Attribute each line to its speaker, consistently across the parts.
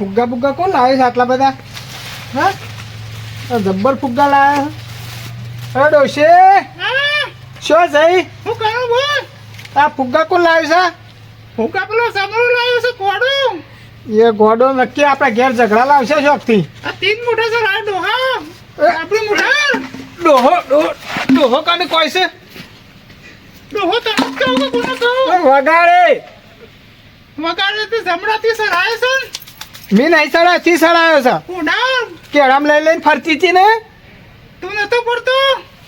Speaker 1: ફુગ્ગા ફુગ્ગા કોણ લાવે છે આટલા બધા? હા? આ જબ્બર ફુગ્ગા લાવે છે. અરે ડોશે? શું જઈ?
Speaker 2: હું કરું બોલ.
Speaker 1: આ ફુગ્ગા કોણ લાવે છે?
Speaker 2: ફુગ્ગા પેલો સમરું લાવ્યો છે કોડું
Speaker 1: એ ગોડો નક્કી આપણા ઘેર ઝઘડા લાવશે શોખથી.
Speaker 2: આ તીન મોટા છે રાય ડોહા. આપણી મોટા
Speaker 1: ડોહો ડોહો ડોહો કાને કોઈ છે?
Speaker 2: ડોહો તો કેવું કોને કહો?
Speaker 1: વગાડે.
Speaker 2: વગાડે તો જમડાથી સરાય છે.
Speaker 1: મી નહીં સડાથી સડાયો છે.
Speaker 2: ઉડા
Speaker 1: કેળામ લઈ લઈને ફરતી હતી ને?
Speaker 2: તું નતો પડતો?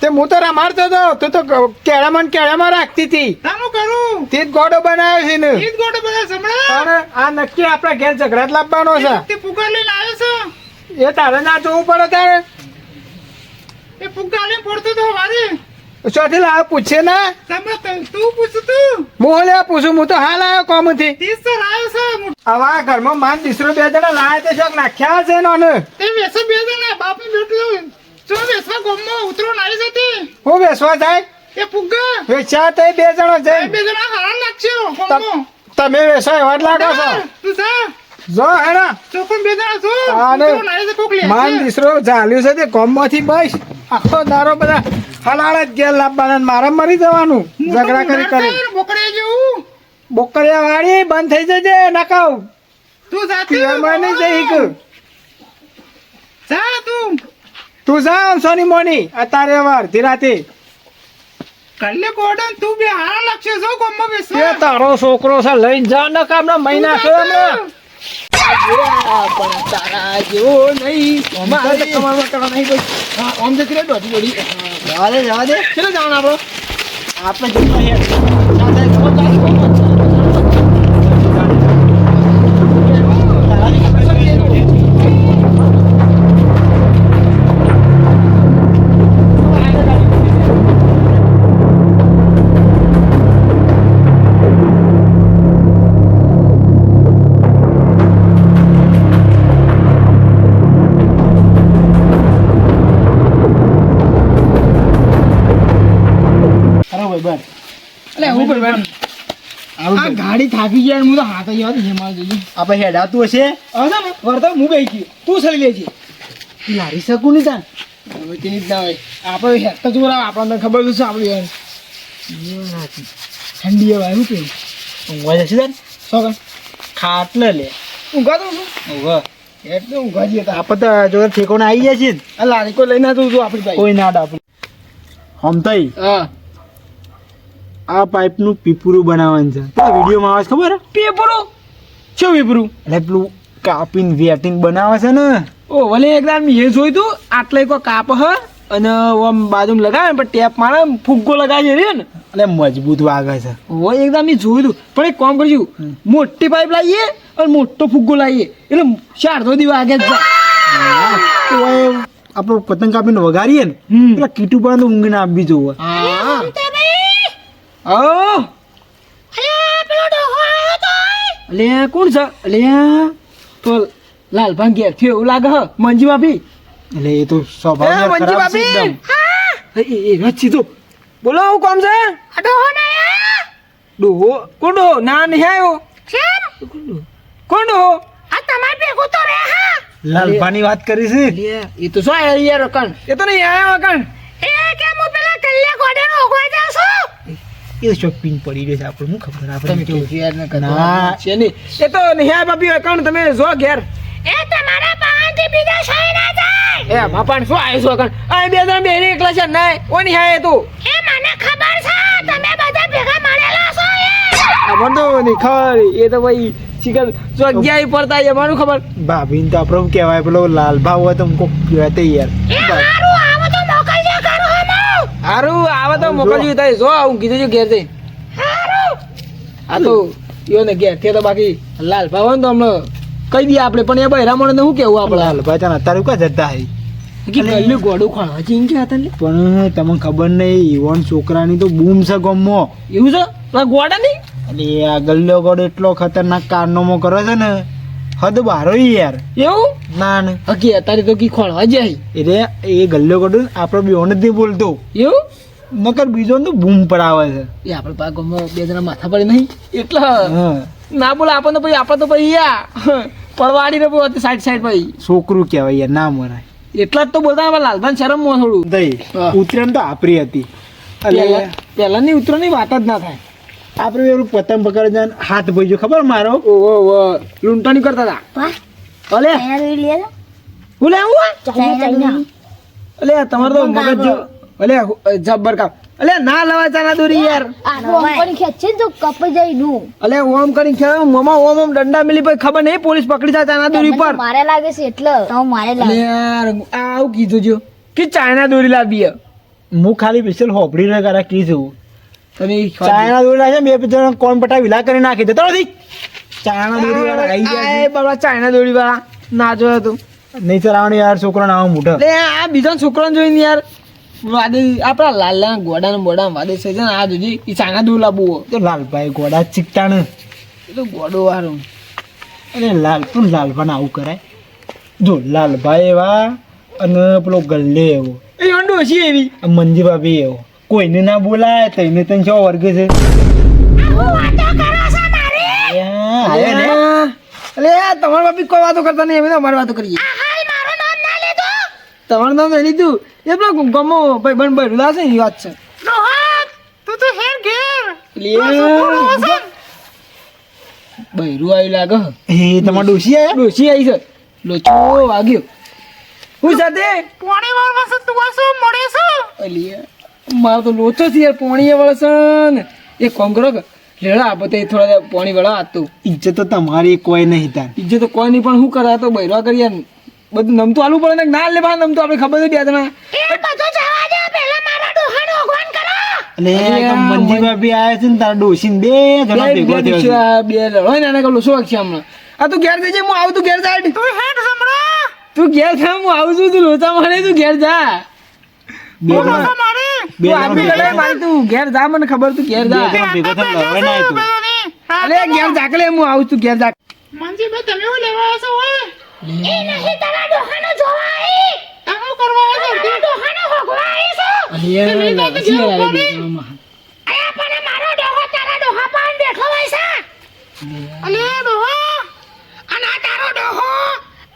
Speaker 1: તે હું તો રમાડતો હતો. તું તો કેળામાં ને કેળામાં રાખતી હતી.
Speaker 2: તાનું કરું.
Speaker 1: તે જ ગોડો બનાવ્યો છે ને.
Speaker 2: ઈદ ગોડો બનાવ્યો છે
Speaker 1: અને આ નક્કી આપણા ઘેર ઝઘડા જ લાવવાનો છે.
Speaker 2: તે પુગાર લઈને આવ્યો છે?
Speaker 1: એ તારે ના જોવું પડે તારે
Speaker 2: એ પુગાર લઈને પડતો તો વારે.
Speaker 1: ચોથી લાવ પૂછે ને?
Speaker 2: તમે તું પૂછ તું
Speaker 1: હું પૂછું હું તો હાલ આવ્યો કોમથી.
Speaker 2: તીસ સરાયો છે મો-
Speaker 1: ઘરમાં માન દીસરો બે જણા લાયા તે શોખ નાખ્યા છે નોને?
Speaker 2: તે વેસો બે જણા બાપની બેટલું જો વેસવા ગોમમાં ઉતરો નાઈ જતી?
Speaker 1: હું વેસવા જાય?
Speaker 2: એ પુગ્ગા
Speaker 1: વેચા તે બે જણા
Speaker 2: જાય
Speaker 1: જઈ
Speaker 2: બે જણા હારા નાખ્યો ગોમમાં.
Speaker 1: તમે વેસો એવા જ લાગો છો?
Speaker 2: તું જા.
Speaker 1: જો હેણા.
Speaker 2: ચોકન બે જણા જો ઉતરો નાઈ છે કોક લે
Speaker 1: માન દીસરો ચાલ્યું છે તે ગોમમાંથી બસ. આખો દારો બધા હલાળ જ ઘેર લાવવાના મારે મરી જવાનું. ઝઘડા કરી કરી.
Speaker 2: બોકડે જેવું.
Speaker 1: બોકડિયા વાળી બંધ થઈ જજે નકાવ.
Speaker 2: તું
Speaker 1: પિયરમાં નહીં જઈ કે
Speaker 2: જા તું.
Speaker 1: તું જા સોની મોની. અતારે વાર અડધી રાતે
Speaker 2: કલ્લે કોડન તું બે હારા લક્ષ્ય જો ગોમમાં
Speaker 1: એ તારો છોકરો છે લઈને જા ન કામના મહિના છે.
Speaker 3: પણ તારા જેવો નહીં. મારે તો કમાવામાં કરવા નહીં. કોઈ હા આમ જતી રહે દોઢી દોઢી જવા દે જવા દે ચલો. જવાનું આપણો આપણે જતા
Speaker 2: ગાડી થાકી ગયા હું તો હાથ જવા દે મારે જઈએ
Speaker 3: આપણે હેડાતું હશે?
Speaker 2: હવે ને વર્તા હું ગઈ ગઈ તું ચલી લેજે
Speaker 3: લારી શકું નહીં તાન.
Speaker 2: હવે તેની જ ના હોય. આપણે હેત તો જોરા આપણને ખબર તો છે આપણે ઠંડી હવા એવું કે
Speaker 3: ઊંઘવા જશે તાન?
Speaker 2: શું
Speaker 3: ખાટલે લે.
Speaker 2: ઊંઘા તો
Speaker 3: શું
Speaker 2: ઊંઘા એટલે ઊંઘા જઈએ તા.
Speaker 3: આપણે તો જો ઠેકોને આવી જાય
Speaker 2: છે લારી કોઈ લઈને તું આપણી
Speaker 3: કોઈ ના ડાપું. હમતાઈ?
Speaker 2: હા.
Speaker 3: આ પાઇપનું પીપુરું બનાવવાનું છે. તો વિડીયોમાં આવે છે ખબર?
Speaker 2: પીપુરું શું પીપુરું
Speaker 3: એટલે પેલું કાપીને વેટિંગ બનાવે છે ને.
Speaker 2: ઓ ભલે એકદમ મેં એ જોયું તું આટલે કોઈ કાપ હ અને આમ બાજુમાં લગાવે પણ ટેપ મારે ફુગ્ગો લગાવી રે ને.
Speaker 3: એટલે મજબૂત વાગે છે.
Speaker 2: ઓ એકદમ મેં જોયું તું. પણ એક કામ કરજો મોટી પાઇપ લાવીએ અને મોટો ફુગ્ગો લાવીએ. એટલે ચાર તો વાગે જ
Speaker 3: એ આપણો પતંગ કાપીને વગાડીએ ને
Speaker 2: એટલે
Speaker 3: પેલા કીટુ પણ તો ઊંઘ ના આપવી જોવે
Speaker 2: હા ઓ કોણ છે? અલે તો લાલ ભાંગ્યા થયો એવું લાગે હ મંજી ભાભી.
Speaker 3: એટલે એ તો સ્વભાવ
Speaker 2: મંજી ભાભી. એ એ રચી તો બોલો હું કોમ છે? ડોહો કોણ ડોહો? ના નહીં આવ્યો કોણ ડોહો?
Speaker 3: લાલભાની વાત કરી છે.
Speaker 2: એ તો શું આયા યાર કણ એ તો નહીં આવ્યો કણ
Speaker 3: એ શોપિંગ પડી રહી છે આપણે શું ખબર
Speaker 2: તમે
Speaker 3: આપણે
Speaker 2: કેવું છે? ને
Speaker 3: ન.
Speaker 2: છે એ તો નહીં બાપી હોય કણ તમે જો ઘેર. એ બાપાને શું આવ્યો છો કણ? આ બે જણા બેને એકલા છે ના ઓ નહીં એ તું. ખબર તો નહીં ખરી. એ તો ભાઈ ચિકન જો અગિયાર પડતા મારું ખબર.
Speaker 3: ભાભીને તો આપણે શું કહેવાય પેલો લાલભા હોય તો કોક કહેવાય તે યાર
Speaker 2: હારું આવે તો મોકલજો તારે. જો હું કીધું છું ઘેર જઈ આ તો યો ને ઘેર તે તો બાકી લાલ ભાવન તો હમણાં કહી દઈએ આપણે. પણ એ બહેરા મળે શું કેવું આપણે?
Speaker 3: લાલભા તને અત્યારે કા જતા હે?
Speaker 2: કે ગલ્લું ગોડું ખોળવા ચીન કે હતા
Speaker 3: પણ તમને ખબર નહીં ઈવન છોકરાની તો બૂમ છે ગમો.
Speaker 2: એવું છે? ગોડા નહીં?
Speaker 3: એટલે આ ગલ્લો ગોડ એટલો ખતરનાક કારનામો કરે છે ને. હદ બારો યાર.
Speaker 2: એવું?
Speaker 3: ના ના.
Speaker 2: હકી અત્યારે તો કી ખોળવા જાય
Speaker 3: એટલે એ ગલ્લો કડું આપણો બેઓને નથી બોલતો.
Speaker 2: એવું?
Speaker 3: નકર બીજો તો બૂમ પડાવે છે.
Speaker 2: એ આપણે પા બે જણા માથા પડી નહીં. એટલે. ના બોલે આપણને પછી આપણે તો પછી યા. પડવાડી ને બહુ સાઈડ સાઈડ ભાઈ
Speaker 3: છોકરું કહેવાય યાર ના મરાય.
Speaker 2: એટલા જ તો બોલતા હવે લાલભાન શરમમાં થોડું.
Speaker 3: દઈ ઉતરેણ તો આપરી હતી.
Speaker 2: પહેલાની ઉતરોની વાત જ ના થાય.
Speaker 3: આપણે એવું પતંગ પકડ જાય હાથ ભાઈ ખબર મારો?
Speaker 2: ઓહો લૂંટણી કરતા હતા. અલે. હું લે અલે તમારે તો મગજ જો અલે જબ્બર કામ અલે ના લવા ચાના દોરી યાર. અલે ઓમ કરીને ખેલો મમા ઓમ ઓમ દંડા મિલી પછી ખબર નહીં પોલીસ પકડી જાય ચાના દોરી પર
Speaker 4: મારે લાગે છે એટલે. તો મારે લાગે.
Speaker 2: યાર આવું કીધું જો કે ચાઇના દોરી લાવી મુ
Speaker 3: હું ખાલી સ્પેશિયલ હોપડી ના કરા કીધું
Speaker 2: તમે
Speaker 3: ચાયના દોરી લાગે બે જણા કોણ પટા વિલા કરી નાખી દે. તો ચાયના દોરી વાળા આવી ગયા
Speaker 2: બાબા ચાઇના દોરી વાળા ના જોયો તું.
Speaker 3: નહીં ચલાવવાનું યાર છોકરો ના મોટો
Speaker 2: એટલે આ બીજા છોકરાને જોઈને યાર. વાદે આપણા લાલા ગોડા બોડા વાદે છે ને આ જોજી એ ચાયના દોરી લાવવું
Speaker 3: તો લાલભાઈ ગોડા ચીકટાણ.
Speaker 2: એ તો ગોડો વાળો.
Speaker 3: અને લાલ પણ લાલભાઈ આવું કરાય? જો લાલભાઈ એવા અને પેલો ગલ્લે એવો.
Speaker 2: એ ઈવન ડોશી એવી.
Speaker 3: મંજી ભાભી એવો. કોઈને ના બોલાય તઈને તને ચો વર્ગ છે?
Speaker 2: અરે? તમારા બાપી કોઈ વાતો કરતા નહીં અમે તો અમારી વાતો કરીએ. તમારું નામ નહીં લીધું? એ પેલા ગમો ભાઈ બન ભાઈ રૂલા છે એ વાત છે. લે. બૈરું આવી લાગે
Speaker 3: એ તમારે ડોશી આયા?
Speaker 2: ડોશી આવી છે. લોચો વાગ્યો. હું સાથે? અલી મારો તો લોચો છે યાર પોણી વળસન એ એક કોમ કરો કે લેડા આપો થોડા પોણી વળા આતું
Speaker 3: ઇજ્જત તો તમારી કોઈ નહીં તાર
Speaker 2: ઇજ્જત તો કોઈ નહીં પણ શું કરા આ તો બૈરવા કરી યાર બધું નમતું આલું પડે ને? ના લે બા નમતું. આપણે ખબર છે બે જણા.
Speaker 3: અને
Speaker 2: અલ્યા,
Speaker 3: મંજી ભાભી આયા છે ને તારા તું બે જણા
Speaker 2: આ તું ઘેર હું આવું ઘેર જા. તું. તું ઘેર જા હું આવું છું તું લોચા મારે તું ઘેર જા
Speaker 3: બે જણા બે
Speaker 2: તું આપી
Speaker 3: જણા
Speaker 2: લડાઈ મારી તું ઘેર જા મને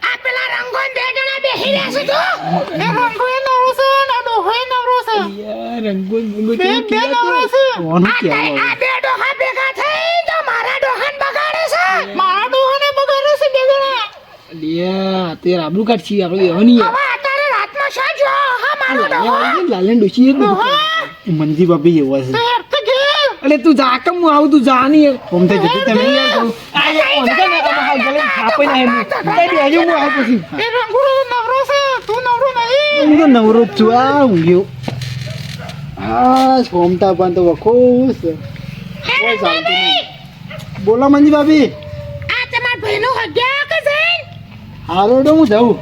Speaker 2: ખબર તું ઘેર
Speaker 3: બે
Speaker 2: જા
Speaker 3: જણા ભેગો થઈને લડવાય ના તું
Speaker 2: અલે ઘેર જા કે છે હું આવું છું. ઘેર જા અલે લાગી યાર બે જણામાં. યાર રંગો રંગો કેવું? કીધા તું?
Speaker 3: કોનું કહેવું હવે?
Speaker 2: અલ્યા તે રાબુ કાઢી આપણે આપણે હવે અત્યારે રાતમાં શા જો હા મારો ડોહો. લાલન ડોશી
Speaker 3: એક મંજી બાપી એવો છે.
Speaker 2: અરે તું જા કે હું આવું તું જા નહીં.
Speaker 3: ઓમ તો જતું તમે
Speaker 2: આ યાર કોણ છે ને આમાં હાલ ગલે થાપે ના એમ. બેહજો હું આવું પછી
Speaker 3: હું તો નવરો જ છું આ ઊંઘ્યો આ સોમતા પણ તો વખો છે કોઈ ચાલતું નહીં. બોલો મંજી ભાભી હારો તો હું જાઉં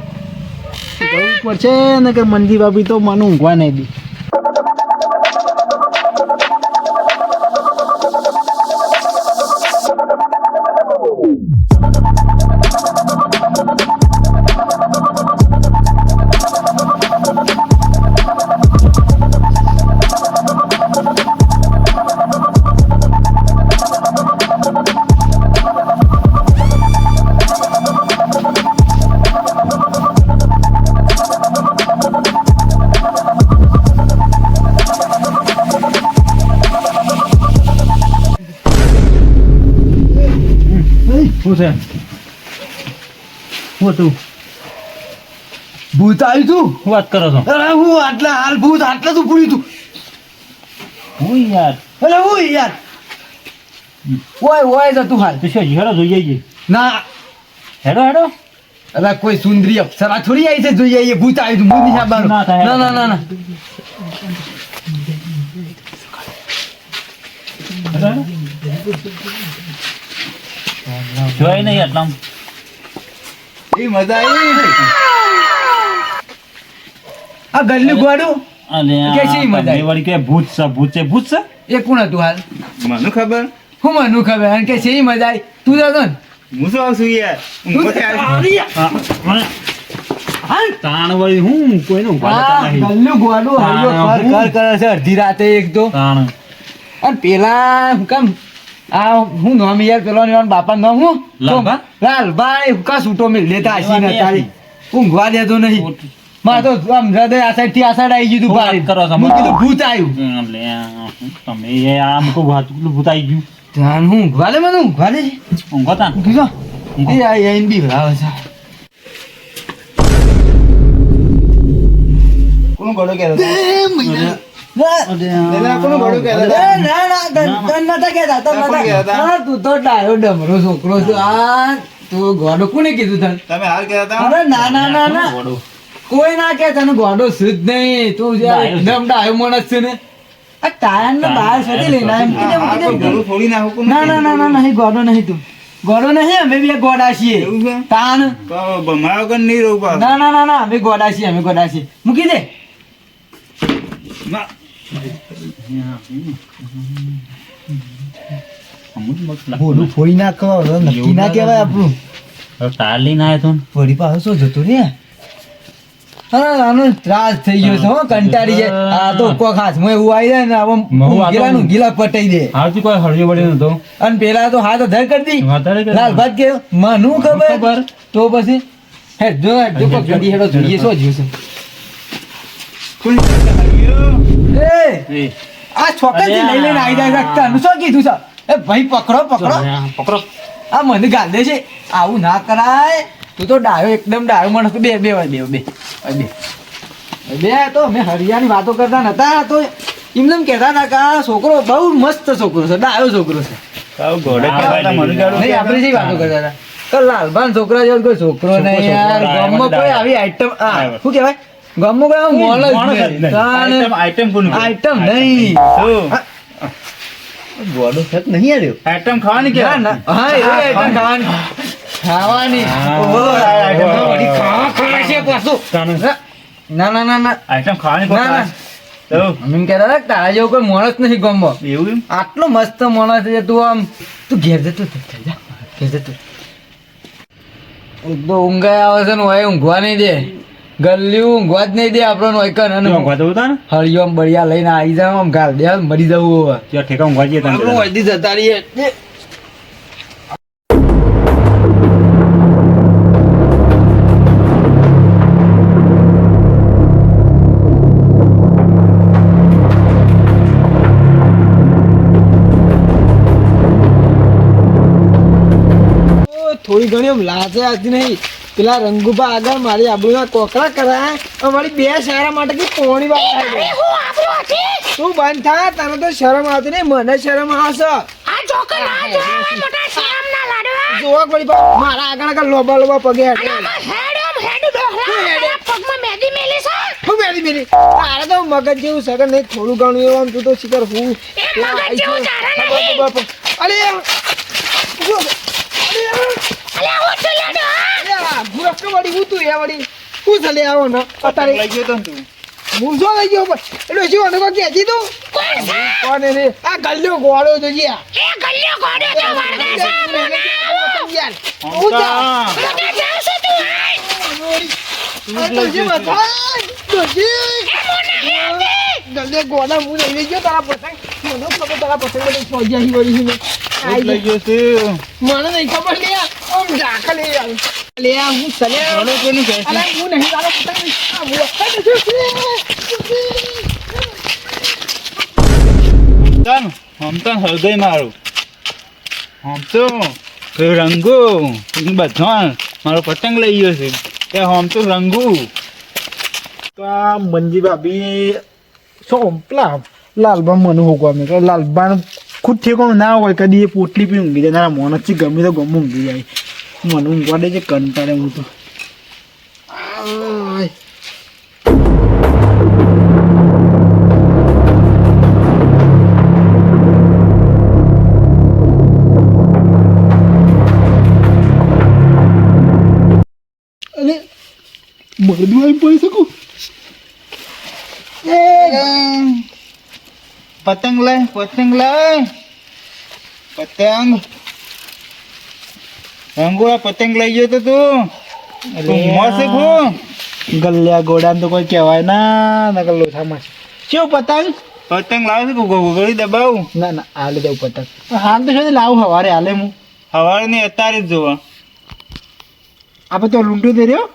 Speaker 3: જવું પડશે ને કે મંજી ભાભી તો મને ઊંઘવા નહીં દી શું છે? હું તું
Speaker 5: ભૂત આવ્યું તું
Speaker 3: વાત કરો છો?
Speaker 5: અરે હું આટલા હાલ ભૂત આટલા તું પૂરી તું.
Speaker 3: હું યાર.
Speaker 5: અરે હું યાર. ઓય ઓય તું હાલ.
Speaker 3: પછી હેડો જોઈએ જઈએ
Speaker 5: ના.
Speaker 3: હેડો હેડો.
Speaker 5: અરે કોઈ સુંદરી અપ્સરા થોડી આવી છે જોઈએ એ ભૂત આવ્યું તું મોદી સાહેબ
Speaker 3: ના.
Speaker 5: ના ના ના ના.
Speaker 3: જોઈ નહીં આટલા
Speaker 5: એ મજા આવી આ ગલ્લું ગોડું? કે છે ઈ મજા આવી?
Speaker 3: વળી કે ભૂત છે ભૂત છે ભૂત છે?
Speaker 5: એ કોણ હતું હાલ?
Speaker 6: મને ખબર?
Speaker 5: હું મને ખબર અને કે છે મજા આવી. તું જતો ને.
Speaker 6: હું શું આવશું યાર?
Speaker 3: તાણ વળી હું કોઈને.
Speaker 5: ગલ્લું ગોડું હરિયો કર કર કરે છે અડધી રાતે એક તો.
Speaker 3: તાણ.
Speaker 5: અને પેલા હું કામ આ હું નામ યાર પેલો ને બાપા નામ હું? લાલભા? લાલભાઈ કા છૂટો મિલ લેતા હસી ને તારી. ઊંઘવા દેતો નહીં. મારે તો આમ હૃદય આ સાઈડથી આ સાઈડ આવી ગયું તું
Speaker 7: શું કરો તમે
Speaker 5: મેં કીધું ભૂત આવ્યું.
Speaker 7: તમે એ આ મૂકો વાત ભૂત આવી ગયું.
Speaker 5: ધ્યાન હું ઊંઘવા લે મને ઊંઘવા લે
Speaker 7: ઊંઘો તા
Speaker 5: ઊંઘી એ આ એન બી ભરાવે છે.
Speaker 6: કોણ ગોળો કહેતો
Speaker 5: છોકરો આ તું ગોડો કોને કીધું તને ના ના ના કોઈ ના કે તને ગોડો શુદ્ધ નહીં તું જે. એકદમ ડાયો માણસ છે ને આ ટાયર ને બહાર સુધી લઈને ના ના ના ના નહીં ગોડો નહીં તું ગોડો નહીં અમે બી ગોડા છીએ તાન
Speaker 6: વગર નહીં રહું
Speaker 5: ના ના ના ના, અમે ગોડા છીએ, અમે ગોડા છીએ મૂકી દે
Speaker 6: ના.
Speaker 7: અમુક મસ્ત લાગે.
Speaker 3: બોલું ફોડી નાખો નક્કી ના કહેવાય આપણું.
Speaker 7: હવે ટાયર આવ્યો તો ને.
Speaker 3: શું જતો રે
Speaker 5: આનો ત્રાસ થઈ ગયો છે હો કંટાળી જાય. આ તો ખાસ હાથમાં એવું આવી જાય ને ઊંઘેલા પટાઈ દે.
Speaker 7: હાવથી કોઈ હળિયો બળ્યો નતો.
Speaker 5: અને પેલા તો હાથ ધર કરી દી.
Speaker 7: કે
Speaker 5: લાલ ભાત કે મનું ખબર. તો પછી હે જો જો કોક ઘડી હેડો જોઈએ શું એ
Speaker 7: એ,
Speaker 5: આ છોકરાથી લઈ લઈને આવી જાય તને શું કીધું છે? એ ભાઈ પકડો પકડો.
Speaker 7: પકડો.
Speaker 5: આ મને ગાલ દે છે. આવું ના કરાય. તું તો ડાયો એકદમ ડાયો માણસ બે બે બે બે બે. બે બે તો અમે હરિયાની વાતો કરતા નતા. તો એમને એમ કહેતા હતા કે આ છોકરો બહુ મસ્ત છોકરો છે ડાયો છોકરો છે. આપણે શી વાતો કરતા હતા. લાલભાન છોકરા જેવો કોઈ છોકરો નહીં યાર ગામમાં કોઈ આવી આઈટમ આ શું કહેવાય? ગામમાં કોઈ મોલ જ
Speaker 7: જ
Speaker 6: આઈટમ કોણ
Speaker 5: આઈટમ નહીં?
Speaker 3: ગોડો સત નહીં આવ્યો
Speaker 6: આઈટમ ખાવાની કે?
Speaker 5: ના. હા એ આઈટમ ખાવાની. ખાવાની. ઓહો, આઈટમ
Speaker 6: ઓહો.
Speaker 5: ખા ખાવા છે પાછું. ના ના ના ના
Speaker 6: આઈટમ ખાવાની
Speaker 5: ના, ના. અમે કહેતા હતા તારા જેવો કોઈ માણસ નથી ગમો.
Speaker 6: એવું
Speaker 5: આટલો મસ્ત માણસ છે તું આમ તું ઘેર જતો જા. ઘેર જતો ઊંઘ આવે છે ને હોય ઊંઘવા નહીં દે. ગલ્લી ઊંઘવા જ નહીં દે આપણો હોય કન અને
Speaker 7: ઊંઘવા જવું તને ને?
Speaker 5: બળિયા લઈને આવી જાવ આમ ગાલ દે મરી જવું હવે.
Speaker 7: ત્યાં ઠેકા ઊંઘવા જઈએ તને
Speaker 5: આપણું વધી જતા રહીએ. થોડી ઘણી એમ લાજે આજ નહીં. પેલા રંગુબા આગળ મારી આબરૂના કોકરા કરાય અમારી બે સારા માટે કે પોણી વાત તું બંધ થા તને તો શરમ આવતી નહીં મને શરમ આવશે. જોવા પડી મારા આગળ આગળ લોબા લોબા પગે હેઠે મેરી મેરી તારે તો મગજ જેવું સગન નહીં થોડું ઘણું એવું આમ તું તો શિકર હું. અરે વળી હું
Speaker 6: લઈ
Speaker 5: ગયો તારા પતંગ મને ખબર તારા પતંગ બધું ફોજ્યા હી વળી છે ને. આઈ
Speaker 6: લઈ
Speaker 5: ગયો.
Speaker 6: ગયો છે
Speaker 5: મને નહીં ખબર લે આમ ઝાંખા લે લે હું ચલે
Speaker 6: ઘોડો કોનું કહે
Speaker 5: અરે હું નહીં તારો પતંગ આ હું અક્કડ છું.
Speaker 6: ચાલ, તો હૃદય મારું. હમ તો એ રંગો બધા મારો પતંગ લઈ ગયો છે. કે આમ તો રંગુ.
Speaker 3: તો આ મંજી ભાભી શું પેલા લાલબા મને હોગવા મેં લાલબા ખુદ ઠેકોણું ના હોય કદી એ પોટલી પી ઊંઘી જાય તારા મોન જ ગમે તો ગમે ઊંઘી જાય મને ઊંઘવા દે છે કંટાળે હું તો આય. અરે મરદું આવી પડી શકું
Speaker 6: પતંગ લાય પતંગ લાય પતંગ. રંગોળા પતંગ લઈ ગયો તો તું. મોસે
Speaker 3: ગલ્યા ગોડા તો કોઈ કહેવાય ના નકલ લોથામાં કેવું પતંગ?
Speaker 6: પતંગ લાવ છું ઘોઘડી દબાવું?
Speaker 3: ના ના હાલે દઉં પતંગ. હાલ તો શું લાવું હવારે હાલે હું.
Speaker 6: સવારે નહીં અત્યારે જ જોવા.
Speaker 3: આપણે તો લૂંટું દે રહ્યો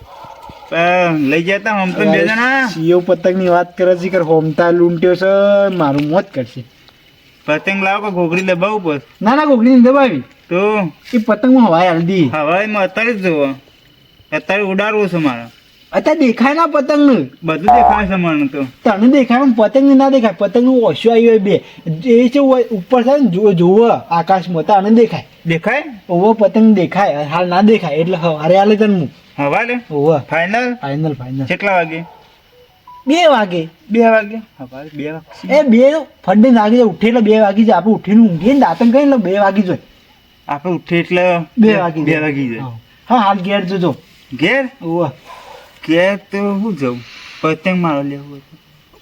Speaker 6: લઈ જતા હોમ તો બે જણા.
Speaker 3: સીઓ પતંગની વાત કરે છે કે હોમતા લૂંટ્યો છે મારું મોત કરશે.
Speaker 6: પતંગ લાવો કે ઘોઘડી દબાવું બસ
Speaker 3: ના ના ઘોઘરી ને દબાવી.
Speaker 6: તો?
Speaker 3: એ પતંગમાં હવાય હલ્દી
Speaker 6: હવાયમાં અત્યારે જ જોવા. અત્યારે ઉડાડવું છે મારે.
Speaker 3: અત્યારે દેખાય ના પતંગનું
Speaker 6: બધું દેખાય છે મને તો.
Speaker 3: તને દેખાય પણ પતંગ ના દેખાય. પતંગનું ઓછું આવ્યું હોય બે. એ છે ઉપર થાય ને જો જોવો આકાશમાં આને દેખાય.
Speaker 6: દેખાય?
Speaker 3: ઓવો પતંગ દેખાય હાલ ના દેખાય. એટલે હવારે હાલે તને હું.
Speaker 6: હવારે
Speaker 3: ઓવો.
Speaker 6: ફાઇનલ
Speaker 3: ફાઇનલ ફાઇનલ
Speaker 6: કેટલા વાગે?
Speaker 3: બે વાગે.
Speaker 6: બે વાગે? હવારે બે વાગે.
Speaker 3: એ બે ફડે નાગી જાય ઉઠે એટલે બે વાગી જાય. આપણે ઉઠીને ઊંઘીએ ને દાંતણ કરીને એટલે બે વાગી જાય.
Speaker 6: આપણે ઉઠે એટલે
Speaker 3: બે વાગી
Speaker 6: બે વાગી જાય.
Speaker 3: હા હાલ ઘેર જોજો.
Speaker 6: ઘેર?
Speaker 3: ઓવો.
Speaker 6: ઘેર તો હું જવું પતંગ મારો લેવો હતું.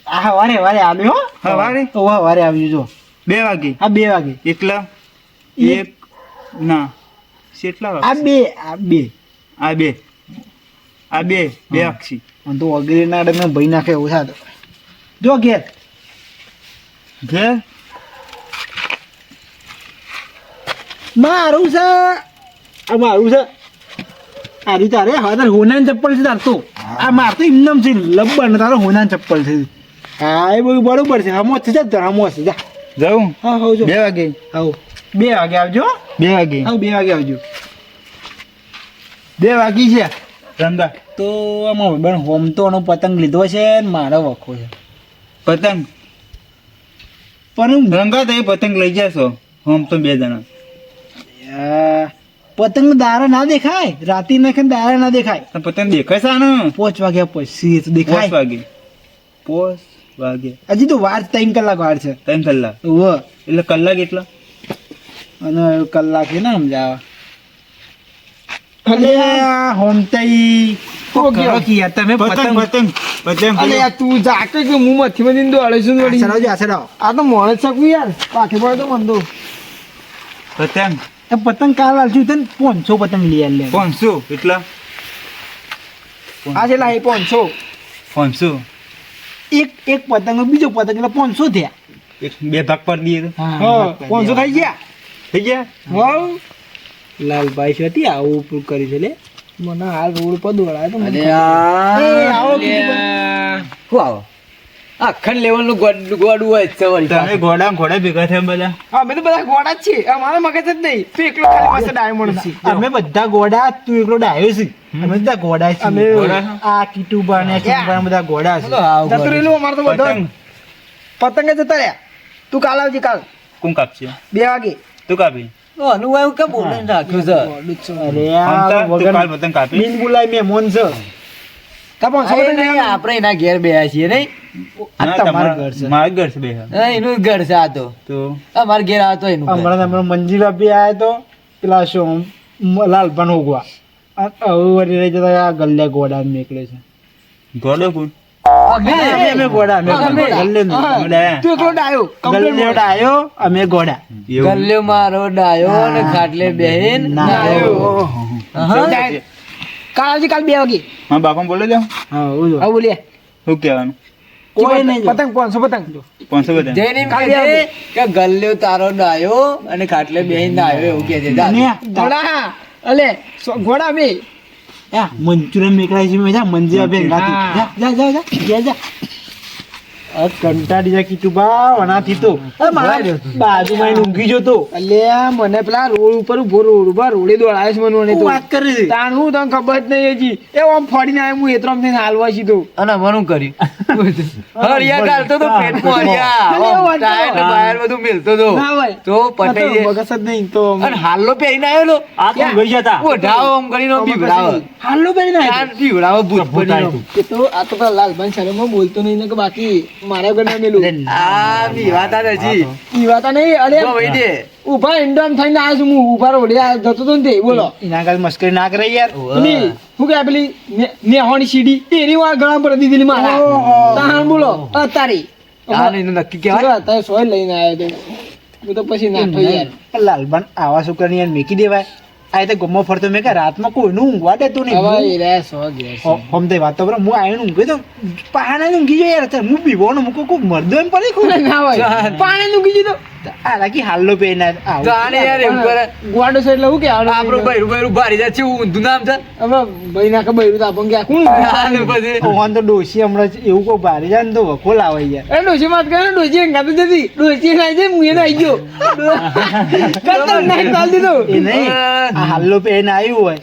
Speaker 3: આ હવારે હવારે આવ્યો હો.
Speaker 6: હવારે?
Speaker 3: તો હવારે આવ્યું જો
Speaker 6: બે વાગે?
Speaker 3: હા બે વાગે.
Speaker 6: એટલા?
Speaker 3: એક.
Speaker 6: ના. કેટલા
Speaker 3: આ બે આ બે.
Speaker 6: આ બે. આ બે બે અક્ષી
Speaker 3: અને તો વગેરે ના ડમે ભાઈ નાખે એવું થાય જો ઘેર.
Speaker 6: ઘેર?
Speaker 3: મારું છે. આ મારું છે. આ તારે હવે તારે હોનાની ચપ્પલ છે તાર તો. આ માર તો એમનેમ છે લબ્બર તારો હોનાની ચપ્પલ છે. હા એ બધું બરોબર છે. હમો છે જા હમો છે જા.
Speaker 6: જાઉં?
Speaker 3: હા હો જો.
Speaker 6: બે વાગે?
Speaker 3: આવો બે વાગે આવજો
Speaker 6: બે વાગે?
Speaker 3: હા બે વાગે આવજો.
Speaker 6: બે વાગી છે? રંગા
Speaker 3: તો આમાં બેન એનો પતંગ લીધો છે ને મારો વખો છે.
Speaker 6: પતંગ?
Speaker 3: પણ
Speaker 6: રંગા તો પતંગ લઈ જશો હોમ તો બે જણા.
Speaker 3: પતંગ દારા ના દેખાય રાતે નાખે દારા ના દેખાય.
Speaker 6: પતંગ દેખાય ને
Speaker 3: પાંચ વાગ્યા પછી દેખાય.
Speaker 6: વાગે. પોચ વાગે.
Speaker 3: હજી તો વાર ત્રણ કલાક વાર છે.
Speaker 6: ત્રણ કલાક?
Speaker 3: ઓ
Speaker 6: એટલે કલાક એટલા?
Speaker 3: અને કલાક ને સમજાવ. અલે હોમતાઈ.
Speaker 2: હો ગયો.
Speaker 3: કરો કે યાર તમે
Speaker 6: પતંગ
Speaker 3: પતંગ.
Speaker 6: પતંગ પતંગ
Speaker 2: અલે તું જાકે કે હું મથી મથી દોડે છું ને વળી. આ તો મોણ શકું યાર. પાછી પડે તો મન
Speaker 6: પતંગ.
Speaker 3: એ પતંગ કાલ આલશું તને પાંચસો પતંગ લઈ આલ લે.
Speaker 6: પાંચસો? એટલા?
Speaker 2: આ છે લાઈ પાંચસો.
Speaker 6: પાંચસો?
Speaker 3: એક એક પતંગ બીજો પતંગ એટલે પાંચસો થયા.
Speaker 6: એક બે ભાગ પર દઈએ તો?
Speaker 2: હા પાંચસો થઈ ગયા
Speaker 6: થઈ ગયા?
Speaker 2: હવ.
Speaker 3: લાલભાઈ છે હતી આવું ઉપયોગ કરી છે લે.
Speaker 2: મને હાલ રોડ પર દોડાય તો મને આવો
Speaker 5: શું આવો? અખંડ લેવલનું ગોડ- ગોડું હોય છે
Speaker 6: તમે ઘોડા ઘોડા ભેગા થયા બધા?
Speaker 2: હા, અમે તો બધા ઘોડા જ છીએ. અમારા મગજ જ નહીં. તું એકલો ખાલી પાસે ડાયમંડ છે.
Speaker 3: અમે બધા ગોડા તું એકલો ડાયો છે. અમે બધા ગોડા છે
Speaker 2: અમે
Speaker 3: આ કીટુ બાને ચીંબા બધા ગોડા છે.
Speaker 5: આવું
Speaker 2: અમાર તો બધો.
Speaker 6: પતંગ.
Speaker 2: જતા રહ્યા. તું કાલ આવજે કાલ.
Speaker 6: કોણ કાપશે?
Speaker 2: બે વાગે.
Speaker 6: તું કાપી.
Speaker 5: અનુ એવું કે બોલે રાખ્યું છે?
Speaker 3: અરે આ વગર
Speaker 6: કાલ પતંગ કાપી.
Speaker 3: બિન બોલાય મહેમાન છે.
Speaker 2: તા લેવાના.
Speaker 5: આપણે એના ઘેર બેહ્યા છીએ નહીં.
Speaker 6: મારું
Speaker 5: હા,
Speaker 3: ઉગવા. વળી રહી જતા ગલ્લે ગોડા છે.
Speaker 6: કોણ?
Speaker 5: અમે
Speaker 3: ગોડા અમે. ગલ્લે.
Speaker 2: હા,
Speaker 6: ડાયા?
Speaker 2: તું એકલો ડાયો
Speaker 3: ગલ્લે ડાયો અમે ગોડા.
Speaker 6: એવું?
Speaker 5: મારો ડાયો ને ખાટલે બેહીન
Speaker 3: નાયો.
Speaker 5: હા.
Speaker 2: કાલ બે વાગે.
Speaker 6: મારા બાપા બોલે જાઓ.
Speaker 3: હા
Speaker 2: બોલીએ.
Speaker 6: શું કહેવાનું?
Speaker 3: કોઈ નહીં
Speaker 2: પતંગ પાંચસો પતંગ?
Speaker 6: પાંચસો બધા
Speaker 5: જઈને કહે કે ગલ્લ્યો તારો ડાયો અને ખાટલે બેહીન ડાયો એવું કહે છે.
Speaker 3: ને
Speaker 2: અલે બે.
Speaker 3: મંચુરિયન મેકલાય છે મેં જા ગાતી જા જા જા જા જા. કંટાળી જાય કીધું બા વનાથી તો બાજુમાં ઊંઘી જતો.
Speaker 2: અલ્યા મને પેલા રોડ ઉપર ઊભો રોડ ઉપર રોડે દોડાવે છે મને મને તો
Speaker 3: વાત કરી છે
Speaker 2: તાણ હું તને ખબર જ નહીં હજી. એ આમ ફોડીને આવ્યો હું એતરમ થઈને હાલવા સીધો.
Speaker 5: અને અમારું કર્યું? હરિયા ગાલતો તો પેટમાં હરિયા ટાયર ને બધું મિલતો તો. તો પટાઈ જાય
Speaker 2: મગજ જ નહીં તો
Speaker 5: અને હાલો પહેરીને આવેલો?
Speaker 3: આ તો ગઈ જતા.
Speaker 5: ઓઢાવો આમ કરીને બીવડાવો
Speaker 3: હાલો પહેરીને
Speaker 5: આવ્યો બીવડાવો ભૂત.
Speaker 2: તો. આ તો પેલા લાલભાઈ શરમમાં બોલતો નહીં ને કે બાકી. મારા ઘર ના મેલું
Speaker 5: આ બીવાતા નથી
Speaker 2: ઈ નહીં અરે ઊભા ઇન્ડોમ થઈને આવ્યો છું હું ઊભા રોડે જતો તો ને તે બોલો.
Speaker 3: એના કાલ મસ્કરી ના કરે યાર.
Speaker 2: કે પેલી નેહોની સીડી? એની વાર ગળા પર દીધી મારા. તાણ બોલો અતારી તારી.
Speaker 5: નક્કી કહેવાય?
Speaker 2: તારે સોય લઈને આવ્યો તો? હું તો પછી નાઠો યાર.
Speaker 3: લાલબાન આવા છોકરાને યાર મેકી દેવાય? આ ગમો ફરતો. મેં કે રાતમાં કોઈનું ઊંઘવા દેતું નહીં.
Speaker 2: હવે રે સો.
Speaker 3: હમ તે વાત તો બરો હું આવીને ઊંઘી તો પહાડા ઊંઘી જો યાર. હું પીવાનો મૂકો કોક મરદો એમ પડી ખુદ?
Speaker 2: ના હોય. પાણી નું કીધું
Speaker 3: આ રાખી હાલો પેન
Speaker 5: તો આને યાર એમ કરે
Speaker 2: ગોડો છે એટલે હું કે આવડે
Speaker 5: આપણું બૈરું બૈરું ભારી જાય છે ઊંધું નામ છે?
Speaker 2: હવે ભાઈ ના ખબર તો આપણ ક્યાં કોણ
Speaker 5: આને પછી?
Speaker 3: ઓહન તો ડોશી હમણાં એવું કોઈ ભારી જાય ને તો વખો લાવે યાર.
Speaker 2: એ ડોશી વાત કરે ડોશી ગાતું જતી ડોશી નાઈ જાય હું એને આવી ગયો. કતર નાઈ ચાલ દીધો.
Speaker 3: એ નહીં. આ હાલો પેન આવ્યું હોય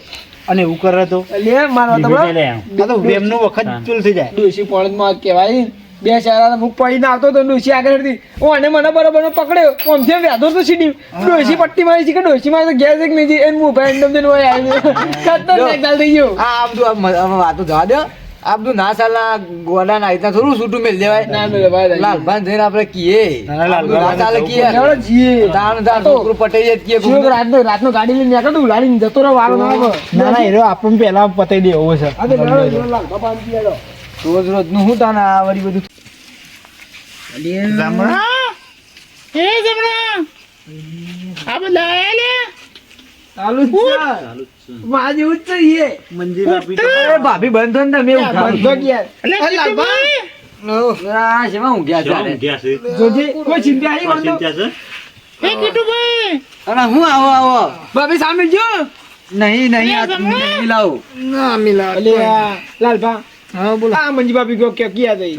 Speaker 3: અને એવું કરે તો.
Speaker 2: લે મારો તો
Speaker 3: આ તો વેમનો વખત ચૂલ થઈ જાય.
Speaker 2: ડોસી પોળમાં કહેવાય ને. બે શાળા હું પડીને આવતો તો ડોસી આગળ હતી. હું અને મને બરોબર પકડ્યો. આમ જેમ વ્યાધો તો સીડી. ડોશી પટ્ટી મારી છે કે ડોસી મારે તો ગેસ એક નહીં એને હું ભાઈ એમ તેમ હોય આવી ખતરનાક ચાલ થઈ ગયો.
Speaker 5: આ આમ આ વાતો જવા દો. આ બધું ના ચાલા ગોડા ના રીતના થોડું છૂટું મેળ દેવાય.
Speaker 2: ના ભાઈ
Speaker 5: લાલભાન થઈને આપણે કીએ.
Speaker 3: ના,
Speaker 5: ચાલે કીએ.
Speaker 2: જીએ
Speaker 5: તાણ તાણ છોકરું પટાઈ જાય કીએ.
Speaker 2: રાત રાતનો રાતનો ગાડી લઈને નીકળતો ઉલાડીને જતો રહો વાળો ના.
Speaker 3: ના ના એરો આપણને પહેલા પતાઈ દે એવો છે.
Speaker 2: આ.
Speaker 5: રોજ રોજનું હું તાને આ વળી બધું?
Speaker 2: જમણા? હે? જમણા? આ બધા આયા ઈએ.
Speaker 3: મંજીર આપી તો
Speaker 5: એ ભાભી બંધ તમે હું આવો આવો?
Speaker 2: ભાભી સામે જો.
Speaker 5: નહીં નહીં આ તું
Speaker 2: ના મિલાવ આ લાલભા હા બોલો. આ મંજી ભાભી ગયો કે ક્યાં જઈ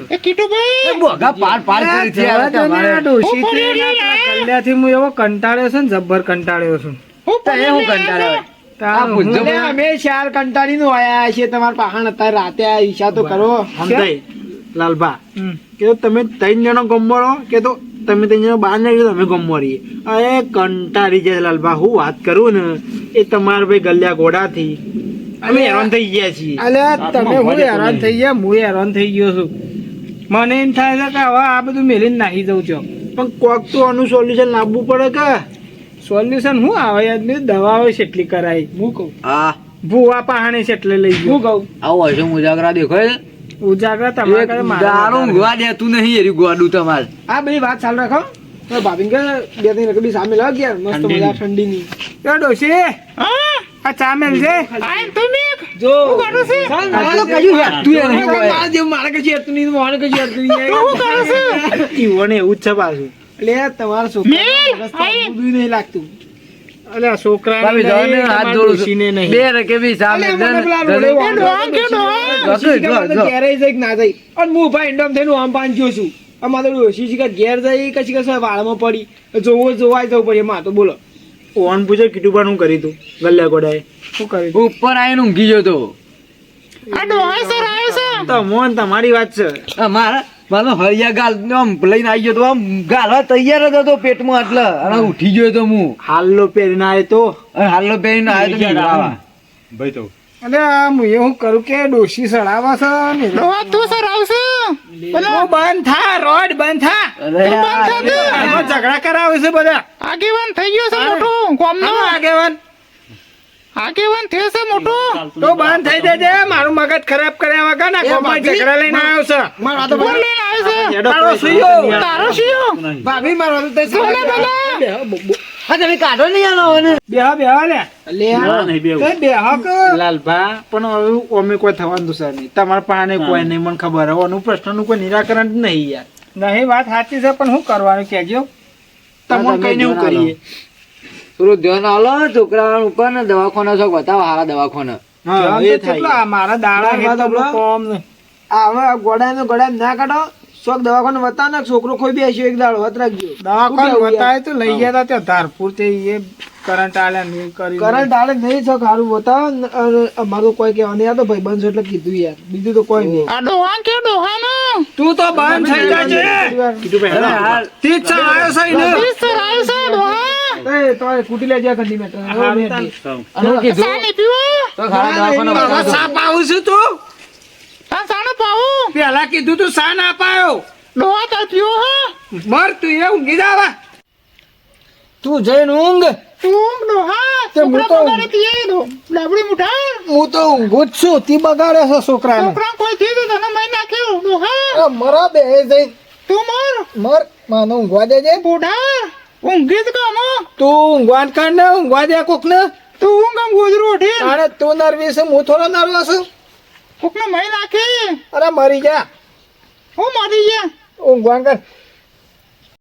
Speaker 5: એ બોગા પાર પાર કરી છે
Speaker 2: હું એવો કંટાળ્યો છે ને જબ્બર કંટાળ્યો છું.
Speaker 5: તો એ હું કંટાળ્યો. આ પૂછજો
Speaker 2: અલે અમે ચાર કંટાળીને આયા છીએ તમારા પાહણ અત્યારે રાતે આ ઈચ્છા તો કરો.
Speaker 3: લાલભા કે તમે ત્રણ જણો ગમવાળો કે તો તમે ત્રણ જણો બહાર નીકળો તમે ગમવાળીએ. અરે કંટાળી જાય લાલભા હું વાત કરું ને એ તમારા ભાઈ ગલ્યા ઘોડાથી. અમે હેરાન થઈ ગયા છીએ.
Speaker 2: અલે તમે હું હેરાન થઈ ગયા? હું હેરાન થઈ ગયો છું. મને એમ થાય છે કે હવે આ બધું મેલીને નાખી દઉં છું.
Speaker 3: પણ કોક તો આનું સોલ્યુશન લાવવું પડે કે?
Speaker 2: સોલ્યુશન હું આવે યાર દવાઓ કેટલી કરાય. હું કહું.
Speaker 5: હા.
Speaker 2: ભૂવા પાણી છે એટલે લઈ ગયો. હું કહું.
Speaker 5: આવો હશે ઉજાગરા દેખાય.
Speaker 2: ઉજાગરા તમારા
Speaker 5: દારૂ. ઊંઘવા દેતું નહીં એરી ગોડું તમારે.
Speaker 2: આ બધી વાત ચાલુ રાખો. તો ભાભી કે બે ત્રણ રકડી સામે લાવ ગયા. મસ્ત મજા ઠંડીની. એ ડોશી આ ચા મેલ છે? જો. ચાલ,
Speaker 5: છે તો કજુ હેઠતું એ નહીં.
Speaker 2: મારે જેવું મારે કશું હેઠતું નહીં, મારે કશું હેઠતું નહીં.
Speaker 3: ઈવોને એવું જ છે પાછું.
Speaker 2: એટલે તમારા છોકરા નહીં લાગતું. અલે આ છોકરાને
Speaker 5: ભાભી
Speaker 2: નહીં,
Speaker 5: જવાને હાથ જોડું
Speaker 2: નહીં.
Speaker 5: બે રકે બી સામે
Speaker 2: અલે મને પેલા
Speaker 5: ધન-
Speaker 2: રોડે
Speaker 5: ધન-
Speaker 2: વાંધો હતો. ડોશી કે મારે તો ઘેરે જાય કે ના જાય. અને હું ભાઈ ઇન્ડમ થઈને આમ પાંચ્યો છું. અમારે તો ડોશી ઘેર જાય કશી કશી વાળમાં પડી. જોવો જોવાય જવું પડે. એમાં તો બોલો.
Speaker 3: ઓન પૂછે કીટુ પણ હું કરી તું. ગલ્યા
Speaker 2: શું કરી
Speaker 5: ઉપર આવીને ઊંઘી ગયો તો.
Speaker 3: તમારી વાત છે.
Speaker 5: મારા મારો હળિયા ગાલ આમ લઈને આવી ગયો તો આમ ગાલવા તૈયાર જ હતો પેટમાં એટલે. અને ઉઠી ગયો તો હું.
Speaker 3: હાલ્લો પહેરીને આવ્યો તો.
Speaker 5: અને હાલો પહેરીને આવ્યો તો.
Speaker 6: ભાઈ તો.
Speaker 2: અરે આ હું એવું કરું કે ડોશી સડાવા છે ને તું બંધ થા રોડ બંધ થા.
Speaker 5: બંધ થા
Speaker 2: આમાં ઝઘડા કરાવે છે બધા. આગેવાન થઈ ગયો છે મોટું કોમનો. આગેવાન. આગેવાન થયો છે મોટું? તો બંધ થઈ જજે મારું મગજ ખરાબ કર્યા વગર ના કોમમાં ઝઘડા લઈને આવ્યો છે. મારા તો કોણ લઈને આવ્યો છે? તારો સુયો તારો સુયો ભાભી મારો તો તે બોલે બોલે
Speaker 5: હા તમે કાઢો નહીં આનો અને
Speaker 2: બેહો બેહો લે. લે
Speaker 6: નહીં બે
Speaker 2: તે બેહો કે.
Speaker 3: લાલભા પણ હવે ઓમે કોઈ થવાનું છે નહીં. તમારા પાને કોઈ નહીં મને ખબર હવે અનુ પ્રશ્નનું કોઈ નિરાકરણ નહીં યાર.
Speaker 2: નહીં વાત સાચી છે પણ શું કરવાનું કહેજો?
Speaker 3: તમને કઈ નહીં કરીએ.
Speaker 5: થોડું ધ્યાન આલો છોકરા ઉપર ને દવાખાના છો બતાવો હારા દવાખાના.
Speaker 3: હા એ થાય.
Speaker 2: મારા દાડા કોમ હવે ગોડા ગોડા ના કાઢો. શોક દવાખાને વતા ને છોકરો કોઈ બેસ્યો એક દાડો વત રાખજો. દવાખાને વતાય તો લઈ ગયા હતા ત્યાં ધારપુર તે એ કરંટ આલે ને કરી કરંટ આલે નહીં છો ખારું વતા અમારું કોઈ કહેવા નહીં આ તો ભાઈ બંધ એટલે કીધું યાર. બીજું તો કોઈ નહીં. આ ડોહા કે ડોહાન તું તો બંધ થઈ જાજે.
Speaker 3: છે
Speaker 5: કીધું પહેલા
Speaker 2: તીજ સર આવ્યો છે ને? તીજ સર આવ્યો છે ડોહા? એ તો કુટી લેજે કંદી મેટર
Speaker 5: અને હું કીધું? તો દવાખાના.
Speaker 2: સા પાવું છું તું? પેલા કીધું તું સા ના પાયો મર તું એ ઊંઘી. જાવા તું જઈને ઊંઘ. હું તો ઊંઘું જ છું. તી બગાડે છે છોકરાને. અ, મરા બે જઈ મર. માનો ઊંઘવા દેજે. તું ઊંઘવા જ કર ને ઊંઘવા દે કોક ને.
Speaker 8: તું ઊંઘ આમ ગોદરું ઉઠી
Speaker 2: અરે તું નર્વી છે હું થોડો નર્વસ છું.
Speaker 8: કોકને મહી નાખી?
Speaker 2: અરે મરી જા.
Speaker 8: હું મરી ગયા.
Speaker 2: ઊંઘવાન કર